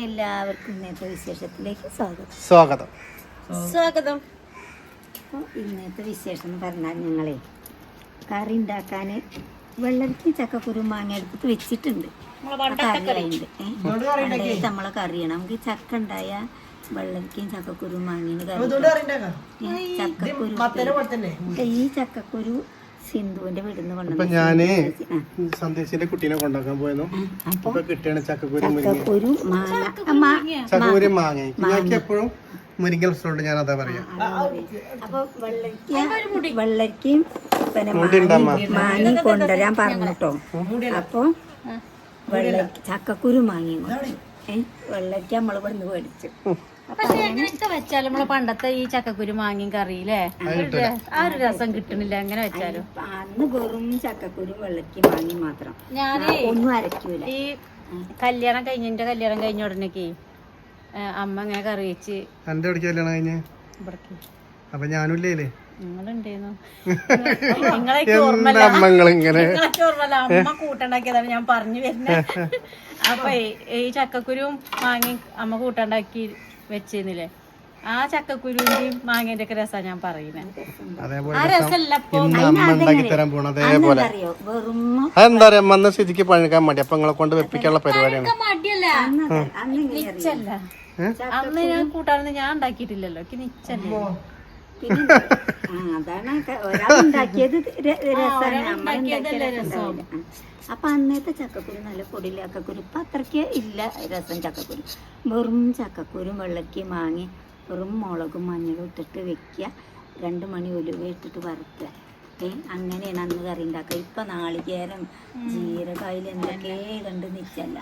എല്ലാവർക്കും ഇന്നത്തെ വിശേഷത്തിലേക്ക് സ്വാഗതം. സ്വാഗതം. സ്വാഗതം. അപ്പോൾ ഇന്നത്തെ വിശേഷം എന്ന് പറഞ്ഞാൽ ഞങ്ങളെ കറി ഉണ്ടാക്കാൻ വെള്ളരിക്കും ചക്കക്കുരു മാങ്ങ എടുത്തിട്ട് വെച്ചിട്ടുണ്ട്. ഏ? പണ്ടത്തെ നമ്മളെ കറിയാണ്. നമുക്ക് ചക്ക ഉണ്ടായ വെള്ളരിക്കും ചക്കക്കുരു മാങ്ങിന് കറി ചക്കക്കുരു ഈ ചക്കക്കുരു സിന്ധുവിന്റെ ഞാൻ സന്ദേശിന്റെ കുട്ടീനെ കൊണ്ടാക്കാൻ പോയെന്നു. അപ്പൊ കിട്ടിയാണ് ചക്കക്കുരു മുരിങ്ങ. ചക്കക്കുരു ചക്കക്കുരു മാങ്ങ. ഞങ്ങൾക്ക് എപ്പോഴും മുരിങ്ങൽ റെസ്റ്റോറന്റ് ഞാൻ അതാ പറയാ വെള്ളരിക്കയും. മാങ്ങി- കൊണ്ടുവരാൻ പറഞ്ഞിട്ടോ. അപ്പൊ വെള്ളരിക്ക ചക്കക്കുരു മാങ്ങി വെള്ളരിക്ക നമ്മൾ ഇവിടുന്ന് മേടിച്ചു. പക്ഷെ എങ്ങനെയൊക്കെ വെച്ചാലും നമ്മളെ പണ്ടത്തെ ഈ ചക്കക്കുരു മാങ്ങിയും കറിയില്ലേ ആ ഒരു രസം കിട്ടണില്ല. എങ്ങനെ വെച്ചാലും. അന്ന് വെറും ചക്കക്കുരു വെള്ളക്കി മാങ്ങി മാത്രം. ഞാനേ ഒന്നും അരക്കൂല ഈ കല്യാണം കഴിഞ്ഞ എന്റെ കല്യാണം കഴിഞ്ഞ ഉടനേക്ക് അമ്മ ഇങ്ങനെ കറി വെച്ച് എന്റെ കല്യാണം കഴിഞ്ഞ? അപ്പൊ ഞാനും ഇല്ലേ അമ്മ കൂട്ടുണ്ടാക്കിയതാണ് ഞാൻ പറഞ്ഞു വരുന്നത്. അപ്പൊ ഈ- ചക്കക്കുരും മാങ്ങയും അമ്മ കൂട്ടുണ്ടാക്കി വെച്ചിരുന്നില്ലേ? ആ ചക്കക്കുരുവിന്റെയും മാങ്ങേന്റെ ഒക്കെ രസാ ഞാൻ പറയുന്നത് അതേപോലെ ആ രസമല്ല ഇപ്പൊ. അതേപോലെ. അറിയോ വെറും അതെന്താ പറയാ വന്ന സ്ഥിതിക്ക് പഴകാൻ മതി അപ്പൊ നിങ്ങളെ കൊണ്ട് വെപ്പിക്കാനുള്ള പരിപാടിയാണ്. മടിയല്ല? അന്ന് അന്ന് നിച്ചല്ല അന്ന് ഞാൻ കൂട്ടാണെന്ന് ഞാൻ ഉണ്ടാക്കിയിട്ടില്ലല്ലോ. എനിക്ക് നിച്ചല്ലേ അതാണ് ഒരാൾ ഉണ്ടാക്കിയത് ര- അപ്പൊ അന്നത്തെ ചക്കക്കുരു നല്ല പൊടിയില്ല ചക്കക്കുരു. ഇപ്പൊ അത്രയ്ക്ക് ഇല്ല രസം ചക്കക്കുരു. വെറും ചക്കക്കുരു വെള്ളക്കി മാങ്ങി വെറും മുളകും മഞ്ഞളും ഇട്ടിട്ട് വെക്കുക. രണ്ട് മണി ഉലുവ ഇട്ടിട്ട് വറുക്കുക. ഏ അങ്ങനെയാണ് അന്ന് കറി ഉണ്ടാക്കുക. ഇപ്പൊ നാളികേരം ജീരകായിൽ എന്തൊക്കെ കണ്ട് നിൽക്കല്ല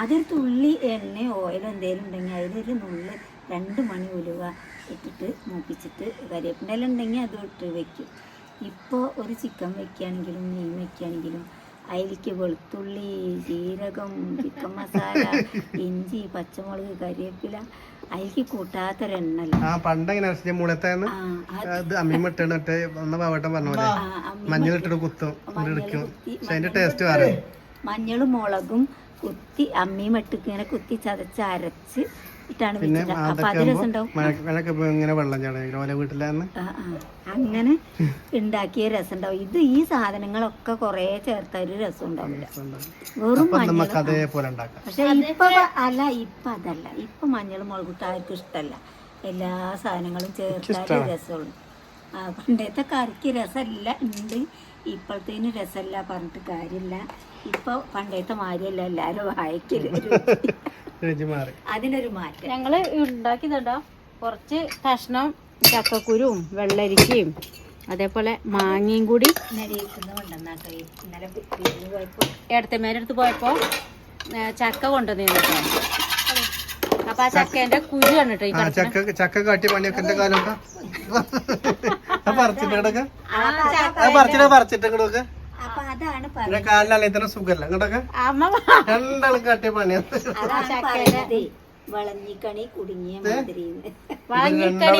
അതൊരു തുള്ളി എണ്ണയോ ഓയിലോ എന്തെങ്കിലും ഉണ്ടെങ്കിൽ അതിലൊരു നുള്ളി രണ്ട് മണി ഉലുവ ഇട്ടിട്ട് മൂപ്പിച്ചിട്ട് കരിവേപ്പിന്റെ ഉണ്ടെങ്കിൽ അത് ഇട്ട് വെക്കും. ഇപ്പോൾ ഒരു ചിക്കൻ വെക്കുകയാണെങ്കിലും മീൻ വെക്കുകയാണെങ്കിലും അതിലേക്ക് വെളുത്തുള്ളി ജീരകം ചിക്കൻ മസാല ഇഞ്ചി പച്ചമുളക് കറിവേപ്പില അതിലേക്ക് ടേസ്റ്റ് വേറെ. മഞ്ഞളും മുളകും കുത്തി അമ്മിയും ഇട്ടിട്ട് ഇങ്ങനെ കുത്തി ചതച്ച് അരച്ച് ഇട്ടാണ്. അങ്ങനെ ഉണ്ടാക്കിയ രസം ഉണ്ടാവും ഇത് ഈ സാധനങ്ങളൊക്കെ കൊറേ ചേർത്ത ഒരു രസം ഉണ്ടാവില്ല വെറും മഞ്ഞൾ പക്ഷെ ഇപ്പൊ അല്ല ഇപ്പൊ അതല്ല. ഇപ്പൊ മഞ്ഞൾ മുളകിട്ട് ആർക്കും ഇഷ്ടല്ല. എല്ലാ സാധനങ്ങളും ചേർത്താലേ രസമുള്ളൂ. ആ പണ്ടത്തെ കറിക്ക് രസമല്ല ഉണ്ട്. ഇപ്പോഴത്തേന് രസമല്ല പറഞ്ഞിട്ട് കാര്യമില്ല ഇപ്പൊ പണ്ടത്തെ മാതിരിയല്ല. എല്ലാരും വായിക്കൽ. മാറി അതിനൊരു മാറ്റം. ഞങ്ങൾ ഉണ്ടാക്കിയതുണ്ടോ കുറച്ച് കഷ്ണം ചക്കക്കുരും വെള്ളരിക്കയും അതേപോലെ മാങ്ങയും കൂടി. വിരുന്ന് പോയപ്പോ. ചക്ക കൊണ്ടുവന്നിരുന്നു അപ്പൊ ആ ചക്കേന്റെ കുരു കണ്ടിട്ട് ചക്ക കാട്ടി പണിയൊക്കെ എന്റെ കാലം പറിച്ചിട്ട് കിടക്ക അപ്പൊ അതാണ് പറ- എന്റെ കാലിനല്ലേ ഇത്ര സുഖല്ല. അമ്മ രണ്ടാളും കാട്ടിയ പണിയാണ് അതാണ് പറയുന്നത് വളഞ്ഞിക്കണി കുടുങ്ങിയ മാതിരി രണ്ടാളും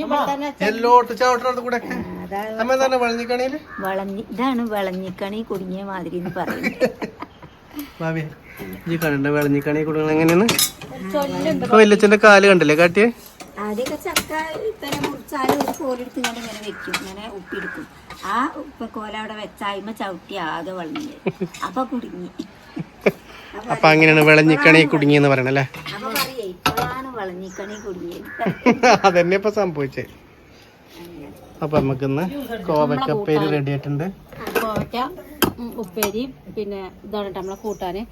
ഇവിടെ തന്നെ എല്ലോട്ട് ചവിട്ടിനടുത്ത് കൂടെ അതാണ് അമ്മ തന്നെ വഴഞ്ഞിക്കണിയിൽ വളഞ്ഞി ഇതാണ് വളഞ്ഞിക്കണി കുടുങ്ങിയ മാതിരി എന്ന് പറയുന്നത് ഈ കണ്ട വെളഞ്ഞിക്കണി കൊടുക്കണം എങ്ങനെയാണ്? ഇപ്പൊ വല്യച്ഛന്റെ കാൽ കണ്ടില്ലേ കാട്ടിയെ? ആദ്യമൊക്കെ ചക്ക ഇത്തരം മുറിച്ചാലും ഒരു കോലെടുത്ത് ഇങ്ങനെ ഇങ്ങനെ വെക്കും. ഇങ്ങനെ ഉപ്പിയെടുക്കും ആ ഉപ്പക്കോല അവിടെ വെച്ചായ്മ ചവിട്ടി ആകെ വളഞ്ഞു. അപ്പൊ കുടുങ്ങി. അപ്പൊ അങ്ങനെയാണ് വെളഞ്ഞിക്കണി കുടുങ്ങിയെന്ന് പറയണല്ലേ അപ്പൊ പറയേ ഇപ്പോഴാണ് വളഞ്ഞിക്കണി കുടുങ്ങിയത്. അതന്നെ ഇപ്പൊ സംഭവിച്ചേ. അപ്പൊ നമുക്കിന്ന് കോവക്കപ്പേര് റെഡി ആയിട്ടുണ്ട്. കോവയ്ക്ക ഉപ്പേരി പിന്നെ ഇതാണ് നമ്മളെ കൂട്ടാന്.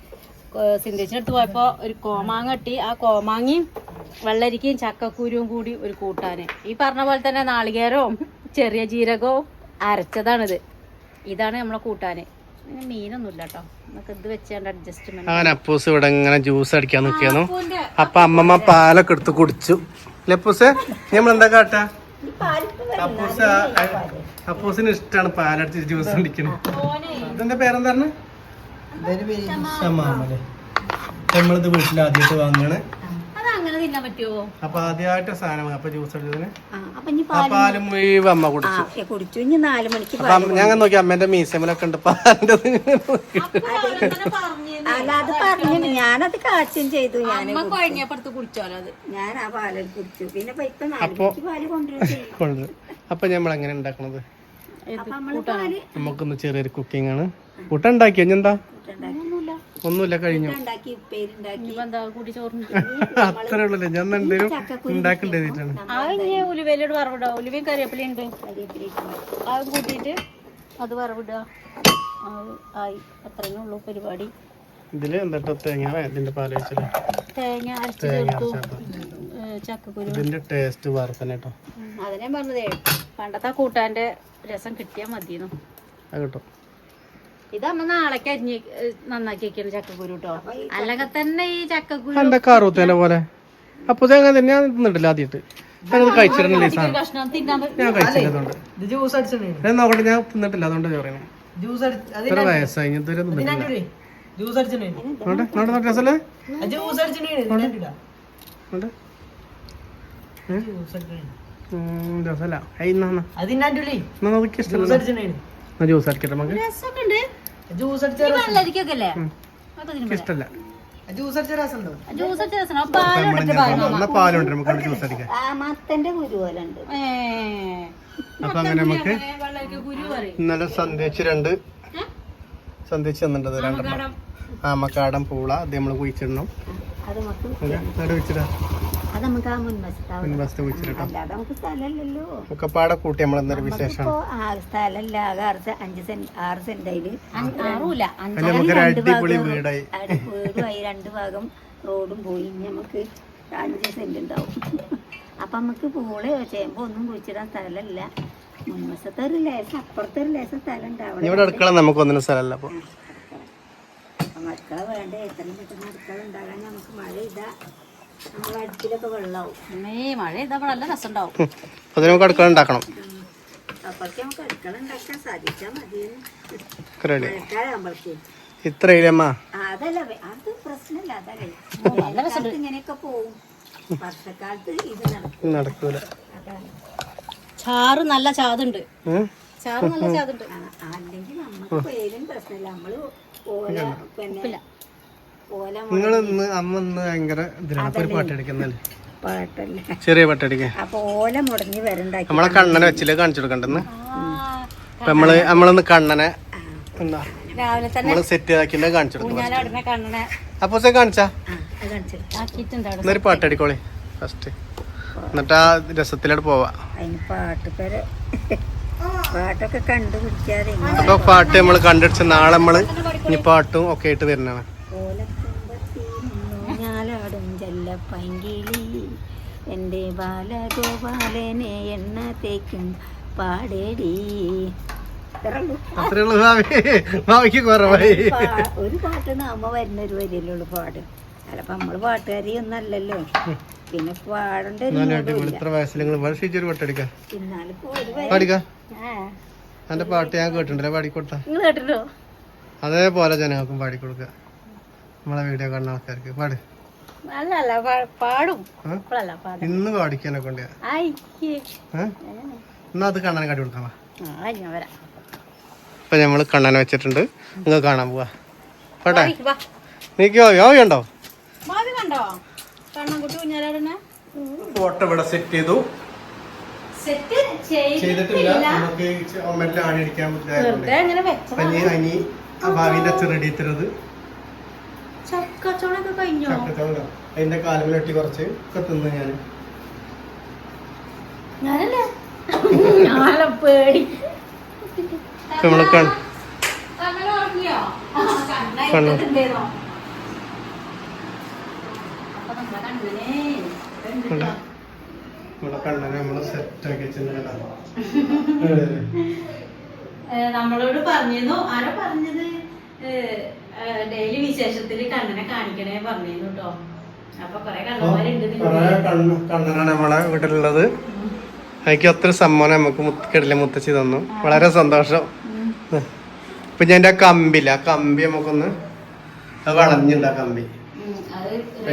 സിന്ദേശിന്റെ അടുത്ത് പോയപ്പോ ഒരു കോമാങ്ങ കെട്ടി. ആ കോമാങ്ങയും വെള്ളരിക്കയും ചക്കക്കുരുവും കൂടി ഒരു കൂട്ടാന്. ഈ പറഞ്ഞ പോലെ തന്നെ നാളികേരവും ചെറിയ ജീരകവും അരച്ചതാണിത്. ഇതാണ് നമ്മളെ കൂട്ടാന്. പിന്നെ മീനൊന്നുമില്ല കേട്ടോ. നമുക്ക് ഇത് വെച്ചാണ്ട് അഡ്ജസ്റ്റ്മെന്റ് അങ്ങനെ അപ്പൂസ് ഇവിടെ ഇങ്ങനെ ജ്യൂസ് അടിക്കാൻ നിൽക്കുന്നു അപ്പൊ അമ്മമ്മ പാലൊക്കെ എടുത്ത് കുടിച്ചു. അല്ലെ നമ്മൾ എന്താ കാട്ടാ? അപ്പൂസ് അപ്പൂസിന് ഇഷ്ടമാണ് പാലടിച്ച് ജ്യൂസ് അടിക്കുന്നത് ഇതിന്റെ പേരെന്താ പറഞ്ഞത് ഷമാമല്ലേ നമ്മളിത് വീട്ടിൽ ആദ്യമായിട്ട് വാങ്ങാണ് അങ്ങനെ തിന്നാൻ പറ്റുമോ അപ്പൊ ആദ്യമായിട്ട് സാധനം അപ്പൊ ജ്യൂസ് അടിച്ചതിന് പാൽ മുഴുവൻ അമ്മ ആ കുടിച്ചു ഏ, കുടിച്ചു. ഇനി നാല് മണിക്ക് ഞാൻ അങ്ങനെ നോക്കി അമ്മേന്റെ മീസമിലൊക്കെ ഉണ്ട് പാലിന്റെ അല്ല അത് പറഞ്ഞു ഞാനത് കാച്ചും ചെയ്തു. ഞാൻ കുടിച്ചോലോ അത്. ഞാൻ ആ കുടിച്ചു. പിന്നെ ഇപ്പൊ ഇപ്പൊ നാല് മണിക്ക് പാൽ കൊണ്ടുവരും അപ്പൊ നമ്മൾ എങ്ങനെ ഉണ്ടാക്കണത്? നമുക്കൊന്ന് ചെറിയൊരു കുക്കിംഗ് ആണ്. കൂട്ട ഉണ്ടാക്കിയോ എന്താ? ഒന്നുമില്ല കഴിഞ്ഞു? അത്ര ഉള്ളല്ലേ ഞാൻ എന്തെങ്കിലും ഇനി ഉലുവയിലോട് വറവിടുക ഉലുവയും കറിവേപ്പിലയും ഉണ്ട് അത് കൂട്ടിയിട്ട് അത് വറവിടുക. ആയി. അത്രയേ ഉള്ളൂ പരിപാടി. ഇതിൽ എന്താ തേങ്ങ ഇതിന്റെ പാൽ വെച്ചില്ല തേങ്ങ അരച്ച് തേങ്ങ ചേർത്തു. ചക്കക്കുരു. ഇതിന്റെ ടേസ്റ്റ് വേറെ തന്നെ കേട്ടോ അതിനെ പറഞ്ഞതേ പണ്ടത്തെ കൂട്ടാന്റെ രസം കിട്ടിയാ മതിയെന്നു. അത് കിട്ടും. ഇത് അമ്മ നാളേക്ക് അരിഞ്ഞ് നന്നാക്കി വെക്കണം ചക്കക്കുരു കേട്ടോ അല്ലെങ്കിൽ തന്നെ ഈ ചക്കക്കുരു കറുത്തേനെ പോലെ. അപ്പൊ അങ്ങനെ തന്നെ ഞാൻ തിന്നിട്ടില്ല ആദ്യമായിട്ട് ഞാനത് കഴിച്ചിരുന്നില്ല ഈ സാധനം കഷ്ണം തിന്നാൻ ഞാൻ ഇത് ജ്യൂസ് അടിച്ചിട്ടുണ്ടേ നോക്കട്ടെ ഞാൻ തിന്നിട്ടില്ല അതുകൊണ്ട് പറയണേ ജ്യൂസ് ഇത്ര വയസ്സായി ഞാൻ ഇതുവരെ തിന്നിട്ടില്ല. ജ്യൂസ് അടിച്ചിട്ടുണ്ടേ രസല്ലേ? അടിച്ചിട്ടുണ്ടേ രസല്ല. ഇഷ്ടമല്ല എന്നാ ജ്യൂസ് അടിക്കട്ടെ ജ്യൂസ് ജ്യൂസ് അടിച്ച രസം. ഉണ്ടോ ജ്യൂസ് അടിച്ച രസം പാലുണ്ട്. നമുക്ക് ജ്യൂസ് അടിക്കാം ആ മത്തന്റെ അപ്പൊ അങ്ങനെ നമുക്ക് ഇന്നലെ സന്ധ്യച്ച് രണ്ട് സന്ധ്യച്ച് തന്നിട്ടത് രണ്ടെണ്ണം ആമക്കാടൻ പൂള. അത് നമ്മൾ കുഴിച്ചിടണം. അത് നമുക്ക് അത് നമുക്ക് ആ മുൻവശത്ത് അല്ലാതെ നമുക്ക് സ്ഥലമല്ലല്ലോ. കൂട്ടി നമ്മൾ എന്തൊരു വിശേഷം. സ്ഥലമല്ല ആകെ ആറ് അഞ്ച് സെന്റ് ആറ് സെന്റ് അതിൽ ആറൂല അടിപൊളി വീടായി. വീടുമായി രണ്ട് ഭാഗം റോഡും പോയി. നമുക്ക് അഞ്ച് സെന്റ് ഉണ്ടാവും. അപ്പൊ നമുക്ക് പൂളയോ ചേമ്പോ ഒന്നും കുഴിച്ചിടാൻ സ്ഥലമല്ല. മുൻവശത്തെ ഒരു ലേശം അപ്പുറത്തെ ഒരു ലേശം സ്ഥലം ഉണ്ടാവണം. ഇവിടെ അടുക്കള നമുക്ക് ഒന്നിനും സ്ഥലമല്ല അപ്പൊ. അപ്പൊ അടുക്കള വേണ്ട? എത്രയും പെട്ടെന്ന് അടുക്കള ഉണ്ടാകാൻ നമുക്ക് മഴ ഇതാ നമ്മളെ അടുപ്പിലൊക്കെ വെള്ളമാവും അമ്മേ മഴ ചെയ്താൽ നല്ല രസം ഉണ്ടാവും അപ്പൊ അതിന് നമുക്ക് അടുക്കള ഉണ്ടാക്കണം. അപ്പോഴേക്കും നമുക്ക് അടുക്കള ഉണ്ടാക്കാൻ സാധിച്ചാൽ മതി. റെഡി മഴക്കാലാകുമ്പോഴേക്കും ഇത്രയില്ലമ്മ അതല്ല വേ- അത് പ്രശ്നമില്ല അതല്ലേ. വേനൽക്കാലത്ത് ഇങ്ങനെയൊക്കെ പോവും. വർഷക്കാലത്ത് ഇത് നടക്കും. നടക്കൂല. ചാറ് നല്ല ചാതുണ്ട്? ചാറ് നല്ല ചാതുണ്ട്. അല്ലെങ്കിൽ നമുക്ക് പേരും പ്രശ്നമില്ല. നമ്മൾ ഓല പിന്നെ ഓല നിങ്ങൾ ഇന്ന് അമ്മ ഇന്ന് ഭയങ്കര ഇതിലാണ് അപ്പൊ ഒരു പാട്ടടിക്കുന്നല്ലേ പാട്ടല്ല. ചെറിയ പാട്ടടിക്കാൻ അപ്പൊ ഓല മുടങ്ങി വരണ്ടാക്കി നമ്മളെ കണ്ണനെ വെച്ചില്ല കാണിച്ചു കൊടുക്കണ്ടെന്ന്? അപ്പൊ നമ്മൾ നമ്മളൊന്ന് കണ്ണനെ എന്താ? നമ്മൾ സെറ്റ് ആക്കില്ല കാണിച്ചു കൊടുക്കും ഞാൻ ഉടനെ കണ്ണനെ. അപ്പൊ സെ കാണിച്ചാ? എന്നൊരു പാട്ടടിക്കോളെ ഫസ്റ്റ് എന്നിട്ട് ആ രസത്തിലോട്ട് പോവാ. പാട്ട് പേര് പാട്ടൊക്കെ കണ്ടുപിടിക്കാതെ അപ്പൊ പാട്ട് നമ്മൾ കണ്ടുപിടിച്ച നാളെ നമ്മൾ ഇനി പാട്ടും ഒക്കെ ആയിട്ട് വരുന്നതാണ്. ഞാലാടും ജല്ല പൈങ്കിളി എന്റെ ബാലഗോപാലനെ എണ്ണ തേക്കും പാടേടി. ഇത്രേ ഉള്ളൂ. അത്രേ ഉള്ളൂ ഭാവി. ഭാവിക്ക് കുറവായി. ഒരു പാട്ട് അമ്മ വരുന്ന ഒരു വരിയല്ലുള്ളൂ പാട്. അല്ലപ്പോ നമ്മൾ പാട്ടുകാരി ഒന്നല്ലല്ലോ. പിന്നെ പാടേണ്ട എന്റെ പാട്ട് ഞാൻ കേട്ടിട്ടുണ്ടല്ലേ പാടിക്കൊടുത്ത. കേട്ടിട്ടോ അതേപോലെ ജനങ്ങൾക്കും പാടിക്കൊടുക്ക. നമ്മളെ വീഡിയോ കാണുന്ന ആൾക്കാർക്ക്. പാട്. അല്ല അല്ല പാടും. ഇന്ന് പാടിക്കാനൊക്കെ ഉണ്ട് എന്നാ അത് കണ്ണനെ കാട്ടി കൊടുക്കാം ഇപ്പൊ നമ്മൾ കണ്ണനെ വെച്ചിട്ടുണ്ട്. നിങ്ങൾ കാണാൻ പോവാ. വാ നീക്കോ യോയുണ്ടോ ഭാവി കണ്ടോ? കണ്ണൻകുട്ടി കുഞ്ഞാലാടനെ ഫോട്ടോ ഇവിടെ സെറ്റ് ചെയ്തു. സെറ്റ് ചെയ്തിട്ടില്ല. നമുക്ക് ഒമ്മറ്റിൽ ആണി അടിക്കാൻ പറ്റില്ല അനി ഭാവിന്റെ അച്ഛൻ റെഡി ചെയ്തത് ചക്കച്ചോളൊക്കെ കഴിഞ്ഞോ? ചക്കച്ചോള അതിന്റെ കാലുകൾ വെട്ടി കുറച്ച് ഒക്കെ തിന്ന് ഞാൻ ഞാനല്ലേ? ഞാനെ പേടി. നമ്മൾ കൺ- കണ്ണൻ ഉറങ്ങിയോ കണ്ണൻ. കണ്ണായിട്ടുണ്ടേന്നോ അപ്പൊ നമ്മളെ കണ്ണനെ കണ്ടോ? നമ്മളെ കണ്ണനെ നമ്മൾ സെറ്റ് ആക്കി വെച്ചിട്ടുണ്ട് ഏ, നമ്മളോട് പറഞ്ഞിരുന്നു. ആരാ പറഞ്ഞത്? ഡെയിലി വിശേഷത്തിൽ കണ്ണനെ കാണിക്കണേ പറഞ്ഞിരുന്നു കേട്ടോ. കണ്ണനാണ് നമ്മളെ വീട്ടിലുള്ളത്. എനിക്ക് ഒത്തിരി സമ്മാനം നമുക്ക് കിടലി മുത്തച്ഛി തന്നു. വളരെ സന്തോഷം. ഇപ്പൊ ഞാൻ ആ കമ്പില്ല ആ കമ്പി നമുക്കൊന്ന് വളഞ്ഞിണ്ട ആ കമ്പി.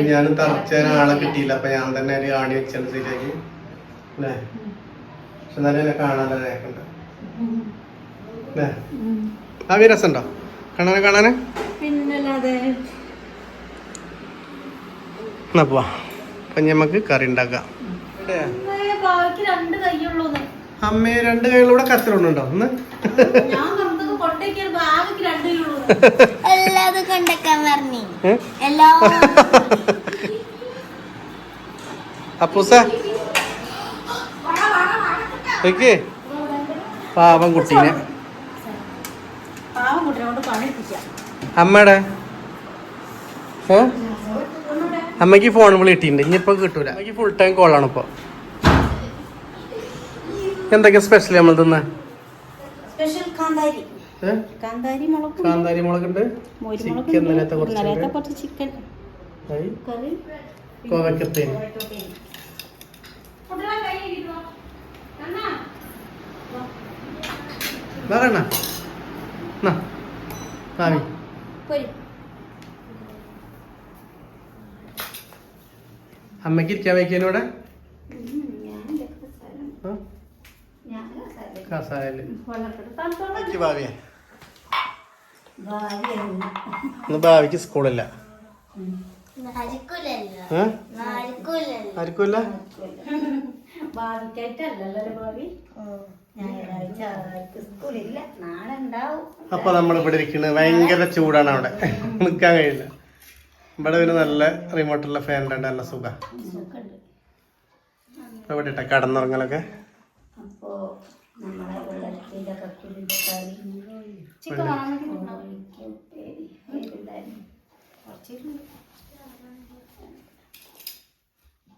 ഞാൻ തറച്ചാൻ ആളെ കിട്ടിയില്ല. അപ്പൊ ഞാൻ തന്നെ ഒരു ആണി വെച്ചാണ് ശരിയാക്കി. അല്ലേ? പക്ഷെ എന്നാലും എന്നെ കാണാൻ തന്നെ കേൾക്കണ്ട അല്ലേ? ആ കാണാനെ കാണാനെ? പിന്നല്ലാതെ എന്നാ പോവാ. അപ്പൊ ഞമ്മക്ക് കറി ഉണ്ടാക്കാം. അമ്മേ രണ്ട് കൈകളിലൂടെ കച്ചറുണ്ടോ ഒന്ന് എല്ലാതും കൊണ്ടൊക്കാൻ പറഞ്ഞു. അപ്പൂസ ഓക്കെ പാവം കുട്ടീനെ. അമ്മടെ അമ്മയുടെ? അമ്മയ്ക്ക് ഫോൺ വിളി കിട്ടിയിട്ടുണ്ട്. ഇനിയിപ്പോ കിട്ടൂല. എനിക്ക് ഫുൾ ടൈം കോളാണ് ഇപ്പൊ. എന്തൊക്കെയാ സ്പെഷ്യൽ നമ്മൾ തിന്ന? സ്പെഷ്യൽ കാന്താരി? കാന്താരി മുളക് കാന്താരി മുളകുണ്ട്. ചിക്കൻ നിലത്തെ കുറച്ച് ചിക്കൻ. കോവക്കത്തേന് ഭാവി അമ്മയ്ക്ക് ഇരിക്കാൻ വയ്ക്കാനൂടെ ഭാവിയെ ഇന്ന് ഭാവിക്ക് സ്കൂളില്ല. ആർക്കുമില്ല അപ്പൊ നമ്മളിവിടെ ഇരിക്കുന്നത് ഭയങ്കര ചൂടാണ് അവിടെ. നിൽക്കാൻ കഴിയില്ല. ഇവിടെ പിന്നെ നല്ല റിമോട്ടുള്ള ഫാൻ ഉണ്ട് നല്ല സുഖ. ഇവിടെ ഇട്ട കടന്നുറങ്ങലൊക്കെ. അപ്പോ നമ്മളെ.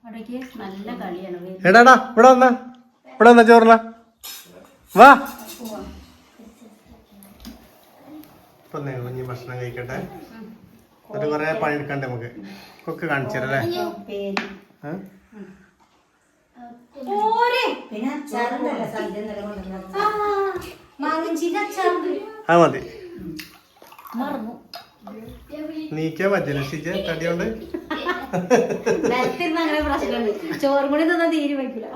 അവിടേക്ക് നല്ല കളിയാണ്. എടാടാ ഇവിടെ വന്ന. ഇവിടെ വന്ന ചോറിന. വാ. ഇപ്പൊ ഭക്ഷണം കഴിക്കട്ടെ. എന്നിട്ട് കുറെ പണിയെടുക്കണ്ടേ നമുക്ക്? കൊക്ക് കാണിച്ചു തരല്ലേ? പിന്നെ അച്ചാറുണ്ടല്ലോ സദ്യ നില കൊണ്ടുവന്നത് മാങ്ങഞ്ചിന്റെ അച്ചാറുണ്ട്. ആ മതി. മറന്നു. നീക്കാൻ പറ്റില്ല. ഷിജ തടിയോണ്ട് നിലത്തിരുന്ന് അങ്ങനെ പ്രശ്നമുണ്ട് ചോറും കൂടി തന്നാ തീരെ വയ്ക്കില്ല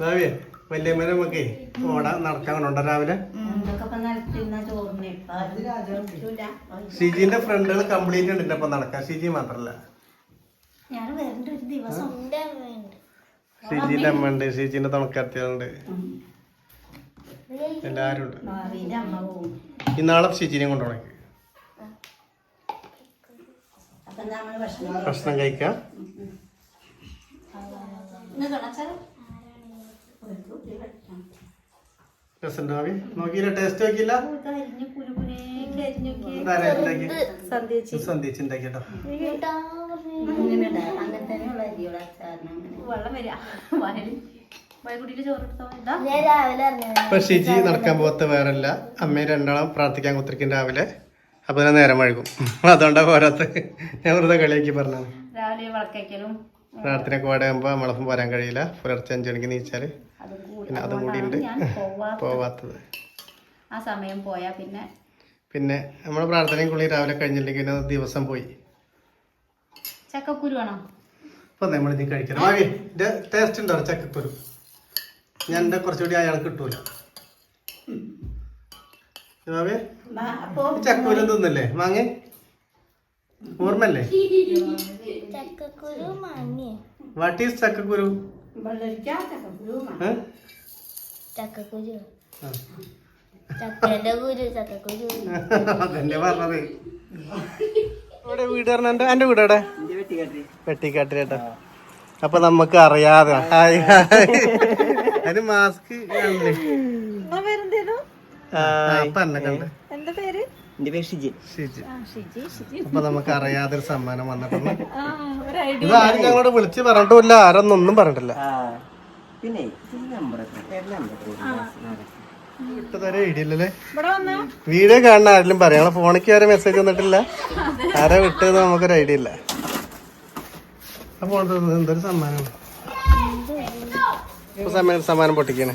ഭാവിയെ വല്യമ്മനെ നമുക്ക് ഓട നടക്കാൻ രാവിലെ. ഷിജിന്റെ ഫ്രണ്ടുകൾ കംപ്ലീറ്റ് ഉണ്ട് ഇപ്പൊ നടക്കാൻ. ഷിജി മാത്രല്ല. ഞാൻ വരണ്ട ഒരു ദിവസം. എന്റെ അമ്മയുണ്ട്. ഷിജിന്റെ അമ്മ ഉണ്ട് ഷിജിന്റെ തുണക്കത്തിയുണ്ട് എല്ലാരും ഉണ്ട് ഭാവിന്റെ അമ്മ ഇന്നാളെ നാളെ ഷിജിനെ കൊണ്ടുപോകണം. അപ്പൊ ഭക്ഷണം ഭക്ഷണം കഴിക്കാം അച്ചാറ് രസമുണ്ട് ഭാവി നോക്കിയില്ല? ടേസ്റ്റ് നോക്കിയില്ല? സന്ധ്യച്ച് ഉണ്ടാക്കിട്ടോ അങ്ങനെ തന്നെയുള്ള അരിയോട് അച്ചാറിന് വെള്ളം വരിക. വയലിൽ ഇപ്പൊ ഷിജി നടക്കാൻ പോകത്ത് വേറല്ല. അമ്മയും രണ്ടാളും പ്രാർത്ഥിക്കാൻ കുത്തിരിക്കും രാവിലെ. അപ്പൊ ഞാൻ നേരം വഴുകും അതുകൊണ്ടാ പോരാത്ത ഞാൻ വെറുതെ കളിയാക്കി പറഞ്ഞാണ് രാവിലെ വിളക്കയ്ക്കലും പ്രാർത്ഥനയൊക്കെ പാടുമ്പോ നമ്മളൊപ്പം വരാൻ കഴിയില്ല. പുലർച്ചെ അഞ്ചു മണിക്ക് നീച്ചാൽ അതും കൂടി. പിന്നെ അതും കൂടി ഉണ്ട് പോവാ പോവാത്തത്. ആ സമയം പോയാ പിന്നെ പിന്നെ നമ്മൾ പ്രാർത്ഥനയും കുളി രാവിലെ കഴിഞ്ഞില്ലെങ്കിൽ പിന്നെ ദിവസം പോയി. ചക്കക്കുരു വേണോ. അപ്പൊ നമ്മൾ ഇനി കഴിക്കണം. ഭാവി ടേസ്റ്റ് ഉണ്ടോ? ചക്കക്കുരു. ഞാൻ എന്റെ കുറച്ചുകൂടി അയാൾ കിട്ടൂല ഭാവി ചക്കക്കുരു തിന്നല്ലേ? മാങ്ങ? ഓർമ്മല്ലേ വാട്ട് ഈസ് ചക്കക്കുരു? ചക്കക്കുരു ഏ? ചക്കക്കുരു. ആ. ചക്കന്റെ കുരു ചക്കക്കുരു. അതല്ലേ പറഞ്ഞത്. ഇവിടെ വീട് പറഞ്ഞ എന്റെ എന്റെ വീട് എവിടെ? വെട്ടിക്കാട്ടിൽ കേട്ടോ അപ്പൊ നമുക്ക് അറിയാതെ. അതിന് മാസ്ക് അപ്പൊ നമുക്ക് അറിയാതെ ഒരു സമ്മാനം വന്നിട്ടുണ്ട്. ആ ഒരു ഐഡിയ ഇത് ആരും ഞങ്ങളോട് വിളിച്ച് പറഞ്ഞിട്ടില്ല ആരൊന്നും ഒന്നും പറഞ്ഞിട്ടില്ല. പിന്നെ നമ്പർ വിട്ടതരെ ഇടിയല്ലേ ഇവിടെ വന്നാ? വീഡിയോ കാണുന്ന ആരെങ്കിലും പറയാം ഫോണിക്ക് ആരും മെസ്സേജ് വന്നിട്ടില്ല. ആരാ വിട്ടത് നമുക്കൊരു ഐഡിയ ഇല്ല. അപ്പൊ എന്തൊരു സമ്മാനം? ഇപ്പൊ സമ്മാനം സമ്മാനം പൊട്ടിക്കണേ.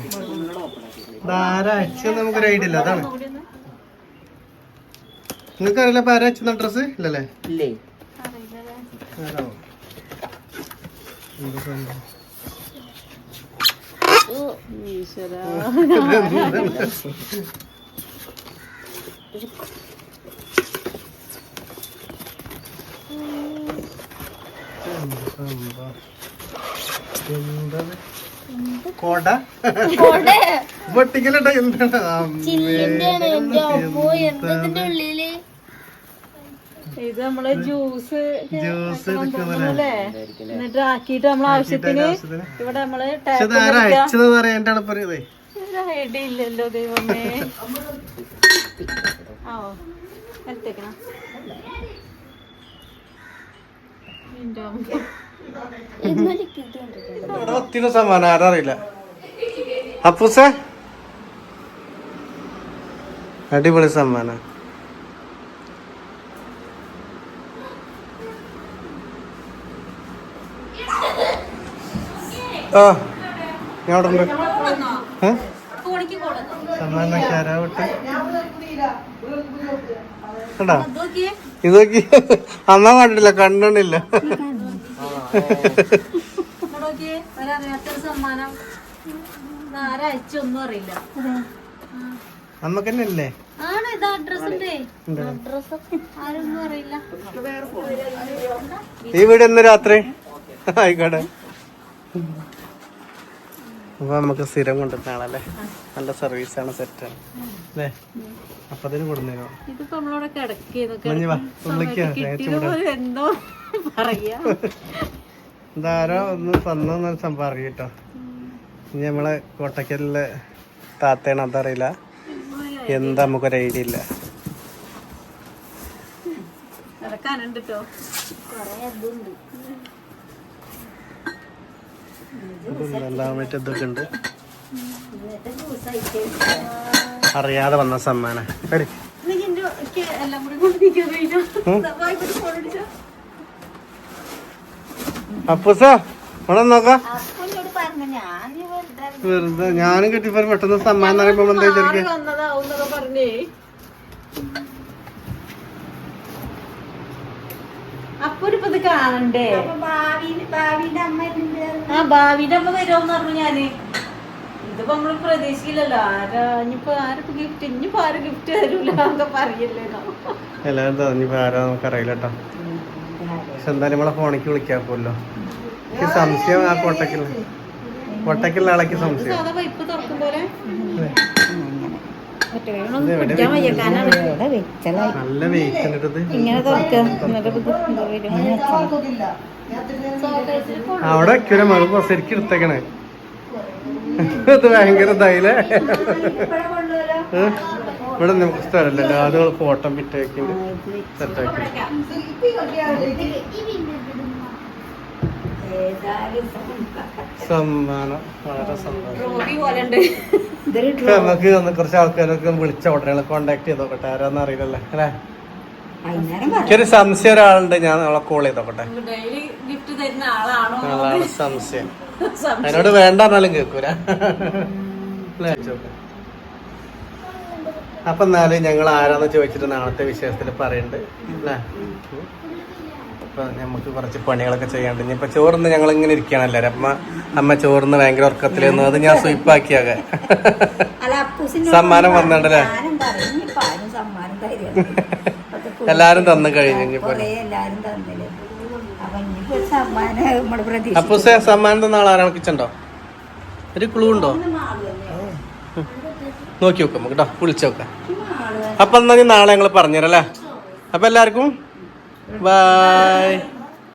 അയച്ചെന്ന് നമുക്കൊരു ഐഡിയ ഇല്ല അതാണ്. നിങ്ങൾക്ക് അറിയില്ല ഇപ്പൊ ആരാ അച്ഛന ഡ്രസ് ഇല്ലല്ലേ? ഈശ്വരാ എന്താ സംഭവം? എന്താണ്? കോട? പൊട്ടിക്കലട്ടോ എന്താണ്? ഉള്ളിൽ? ഇത് നമ്മൾ ജ്യൂസ് എന്നിട്ട് ആക്കിയിട്ട് നമ്മളെ ആവശ്യത്തിന്. ഇവിടെ നമ്മൾ ഐഡിയ ഇല്ലല്ലോ ദൈവമേ. ആ ഓ എടുത്തേക്കണം. ഒത്തിരി സമ്മാനം ആരറിയില്ല. അറിയില്ല അപ്പൂസ? അടിപൊളി സമ്മാനം. ആ ഞാൻ അവിടെ ഉണ്ട്. സമ്മാനം കണ്ടാ അമ്മ കണ്ടില്ല കണ്ടില്ല ആരാ അറിയില്ല. അമ്മയ്ക്ക് തന്നെ അല്ലേ ആണ്. ഇത് അഡ്രസ് ഉണ്ട്. ഉണ്ട്. അഡ്രസ് ആരൊന്നും അറിയില്ല. ഈ വീട് എന്ന് രാത്രി? ആയിക്കോട്ടെ. അപ്പൊ നമുക്ക് സ്ഥിരം കൊണ്ടുവരുന്ന ആളല്ലേ നല്ല സെറ്റ് ആണ് അല്ലേ? അപ്പൊ അതിന് കൊടുന്നേരോ? ഇതിപ്പോ നമ്മളോട് കിടക്കുന്നു ഇതാരോ ഒന്ന് തന്നു സംഭവം അറിയും കേട്ടോ ഇനി നമ്മളെ കോട്ടക്കലിലെ താത്തേണ് അതറിയില്ല. എന്താ നമുക്കൊരു ഐഡിയ ഇല്ല. മറ്റേ ഇതൊക്കെ ഉണ്ട്. അറിയാതെ വന്ന സമ്മാനം. എല്ലാം കൂടി അപ്പൂസ ഇവിടെ നോക്കാം. അപ്പോഴോട് പറഞ്ഞു ഞാൻ വെറുതെ ഞാനും കിട്ടിയപ്പോ പെട്ടെന്ന് സമ്മാനം പറയുമ്പോ എന്താ വിചാരിക്കുക കാണണ്ടേ? അമ്മ ഇരുന്ന് ആ ഭാവിന്റെ അമ്മ വരുമെന്ന് പറഞ്ഞു ഞാൻ. ഇതിപ്പോ നമ്മൾ പ്രതീക്ഷിക്കില്ലല്ലോ. ആരാ ഇനിയിപ്പോ ആരൊക്കെ ഗിഫ്റ്റ് ഇനിയിപ്പോ ആരും ഗിഫ്റ്റ് തരൂല എന്നൊക്കെ പറയല്ലേന്നോ എല്ലാവരും തോന്നിപ്പോ ആരാ നമുക്ക് അറിയില്ല കേട്ടോ പക്ഷെ എന്തായാലും നമ്മളെ ഫോണിക്ക് വിളിക്കാൻ പോലോ എനിക്ക് സംശയം ആ കൊട്ടക്കിൽ കോട്ടക്കിലുള്ള ആളേക്ക് സംശയം. നല്ല വെയിറ്റ്. അവിടെ വെക്കൂല. മകൾ ശരിക്കും എടുത്തേക്കണേ. ഇത് ഭയങ്കര ഇതായില്ലേ? ഇവിടെ നമുക്ക് സ്ഥലമല്ലല്ലോ അത് ഫോട്ടോ പിറ്റേക്കിണ്ട് സെറ്റാക്കി. സമ്മാനം. വളരെ സമ്മാനം. നമുക്ക് ഒന്ന് കുറച്ച് ആൾക്കാരൊക്കെ വിളിച്ച ഉടനെ കോണ്ടാക്ട് ചെയ്ത് നോക്കട്ടെ. ആരാന്ന് അറിയില്ലല്ലേ അല്ലേ? എനിക്കൊരു സംശയം ഒരാളുണ്ട്. ഞാൻ അവളെ കോൾ ചെയ്ത് നോക്കട്ടെ. ഡെയിലി ഗിഫ്റ്റ് തരുന്ന ആളാണോ സംശയം. അതിനോട് വേണ്ട എന്നാലും കേൾക്കൂല. അല്ലേ? അപ്പൊ എന്നാലും ഞങ്ങൾ ആരാന്ന് ചോദിച്ചിട്ട് നാളത്തെ വിശേഷത്തിൽ പറയുന്നുണ്ട് അല്ലേ? അപ്പൊ നമുക്ക് കുറച്ച് പണികളൊക്കെ ചെയ്യാണ്ട് ഇനിയിപ്പൊ ചോറിന്ന് ഞങ്ങൾ ഇങ്ങനെ ഇരിക്കുകയാണല്ലോ അമ്മ അമ്മ ചോറിന്ന് ഭയങ്കര ഉറക്കത്തിലെന്നു അത് ഞാൻ സ്വീപ്പാക്കിയാകെ സമ്മാനം വന്നിട്ടല്ലേ എല്ലാരും തന്നു കഴിഞ്ഞു അപ്പൊ സമ്മാനം തന്ന ആളാരാണ് കിച്ചണ്ടോ? ഒരു ക്ലൂ ഉണ്ടോ? നോക്കി നോക്കാം നമുക്ക് കേട്ടോ വിളിച്ചു നോക്കാം അപ്പൊ എന്നാ ഞാൻ നാളെ ഞങ്ങൾ പറഞ്ഞുതരാം അല്ലേ? അപ്പൊ എല്ലാവർക്കും ബൈ